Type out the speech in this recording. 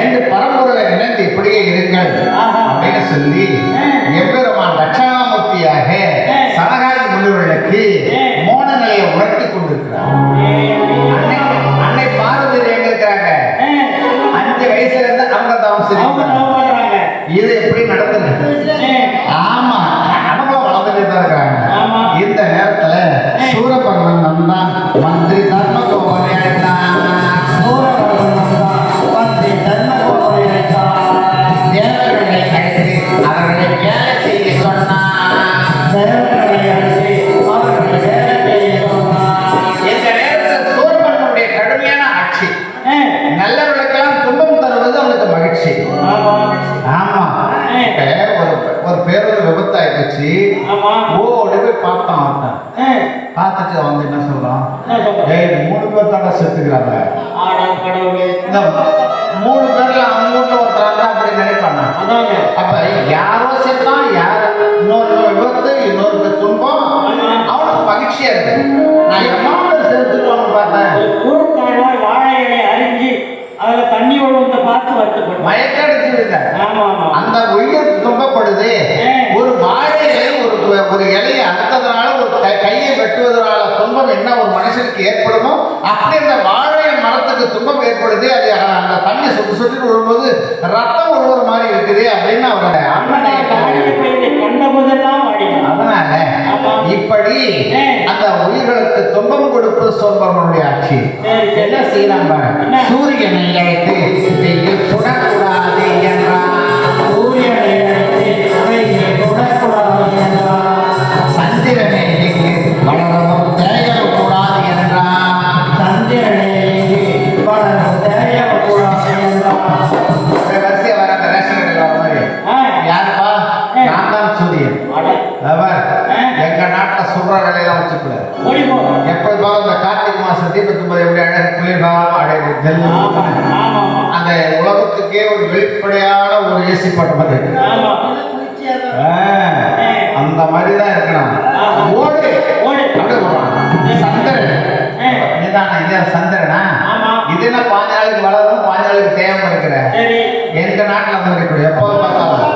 என்று பரம்பொருளை நினைந்து இப்படியே இருங்கள். அப்படின்னு சொல்லி எம்பெருமான் தட்சாமூர்த்தியாக சனகாதி முனிவர்களுக்கு மோன நிலையை உணர்த்தி கொண்டிருக்கிறார் அன்னை பார்வதி எங்க இருக்கிறாங்க அஞ்சு வயசுல இருந்து அவங்க பண்றாங்க. இது எப்படி நடந்தது ஆமா அவங்களும் வளர்ந்துட்டே தான் இருக்காங்க ஆமா. இந்த நேரத்துல சூரபர்மன் வந்தான் மந்திரி தர்ம கோபனை தேவர்களை அழைத்து அவர்களை வேலை செய்ய சொன்னான் இந்த நேரத்தில் சூரபர்மனுடைய கடுமையான ஆட்சி. நல்லவர்களுக்கெல்லாம் துன்பம் தருவது அவனுக்கு மகிழ்ச்சி. ஆமா. இப்ப ஒரு ஒரு பேருந்து விபத்து ஆயிடுச்சு ஓடி போய் பார்த்தான் பார்த்துட்டு வந்து என்ன சொல்றான் ஏய் மூணு பேர் தாண்டா செத்துக்கிறாங்க. மூணு பேர்ல அவங்க வீட்டுல ஒருத்தராங்க அப்படி நினைப்பாங்க. அப்ப யாரோ செத்தான் யார் இன்னொரு விபத்து இன்னொரு துன்பம். அவனுக்கு மகிழ்ச்சியா இருக்கு. நான் எம்மாவோட செலுத்துட்டு பார்த்தேன். வாழை இலை அரிஞ்சு அதுல தண்ணி ஒழுவத்தை பார்த்து வருத்தப்படும் மயக்கடிச்சு அந்த உயிர் துன்பப்படுது. ஒரு ஒரு ஒரு இலையை அறுத்ததுனால ஒரு கையை வெட்டுவதனால துன்பம் என்ன ஒரு மனுஷனுக்கு ஏற்படுமோ அப்படி அந்த வாழை மரத்துக்கு துன்பம் ஏற்படுது அது அந்த தண்ணி சுட்டு சுட்டு விழும்போது ரத்தம் ஒழுகுற மாதிரி இருக்குது அப்படின்னு அவரோட அண்ணனை அதனால இப்படி அந்த உயிர்களுக்கு துன்பம் கொடுப்பது சோம்பவனுடைய ஆட்சி. என்ன செய்யலாம்? சூரியனை அழைத்து எங்க நாட்டுல சுடுற வேலையெல்லாம் வச்சுக்கூடாது ஓடி போ. எப்போதும் இந்த கார்த்திகை மாசம் தீபத்தும் போது எப்படி அழகு குளிர்காலம் அழகு ஜல்லு ஆமா, ஆமா, ஆமா. அந்த உலகத்துக்கே ஒரு வெளிப்படையான ஒரு ஏசி போட்ட மாதிரி அந்த மாதிரி தான் இருக்கணும் ஓடு. சந்திரன். இதான இது சந்திரனா? ஆமா. இது என்ன பாஞ்சு நாளைக்கு வளரும் பாஞ்சு நாளைக்கு தேவை இருக்கிற? சரி. எங்க நாட்டுல வந்து எப்போது பார்த்தாலும்.